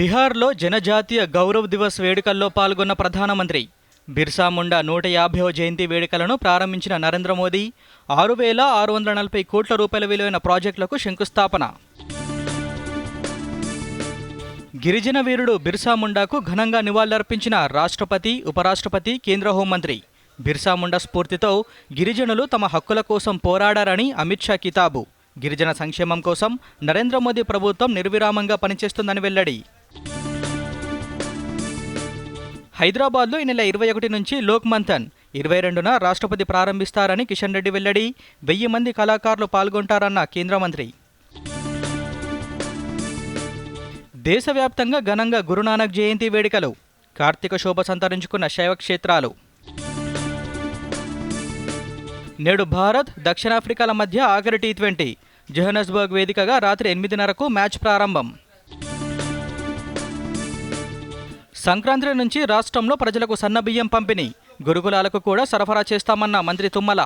బీహార్లో జనజాతీయ గౌరవ్ దివస్ వేడుకల్లో పాల్గొన్న ప్రధానమంత్రి. బిర్సా ముండా నూట యాభైవ జయంతి వేడుకలను ప్రారంభించిన నరేంద్ర మోదీ ఆరు వేల ఆరు వందల నలభై కోట్ల రూపాయల విలువైన ప్రాజెక్టులకు శంకుస్థాపన. గిరిజన వీరుడు బిర్సా ముండాకు ఘనంగా నివాళులర్పించిన రాష్ట్రపతి ఉపరాష్ట్రపతి కేంద్ర హోంమంత్రి. బిర్సా ముండా స్ఫూర్తితో గిరిజనులు తమ హక్కుల కోసం పోరాడారని అమిత్ షా కితాబు. గిరిజన సంక్షేమం కోసం నరేంద్ర మోదీ ప్రభుత్వం నిర్విరామంగా పనిచేస్తుందని వెల్లడి. హైదరాబాద్లో ఈ నెల ఇరవై ఒకటి నుంచి లోక్ మంథన్. ఇరవై రెండున రాష్ట్రపతి ప్రారంభిస్తారని కిషన్ రెడ్డి వెల్లడి. వెయ్యి మంది కళాకారులు పాల్గొంటారన్న కేంద్ర మంత్రి. దేశవ్యాప్తంగా ఘనంగా గురునానక్ జయంతి వేడుకలు. కార్తీక శోభ సంతరించుకున్న శైవక్షేత్రాలు. నేడు భారత్ దక్షిణాఫ్రికాల మధ్య ఆఖరి టీ ట్వంటీ. జోహనస్బర్గ్ వేదికగా రాత్రి ఎనిమిదిన్నరకు మ్యాచ్ ప్రారంభం. సంక్రాంతి నుంచి రాష్ట్రంలో ప్రజలకు సన్నబియ్యం పంపిణీ. గురుకులాలకు కూడా సరఫరా చేస్తామన్న మంత్రి తుమ్మల.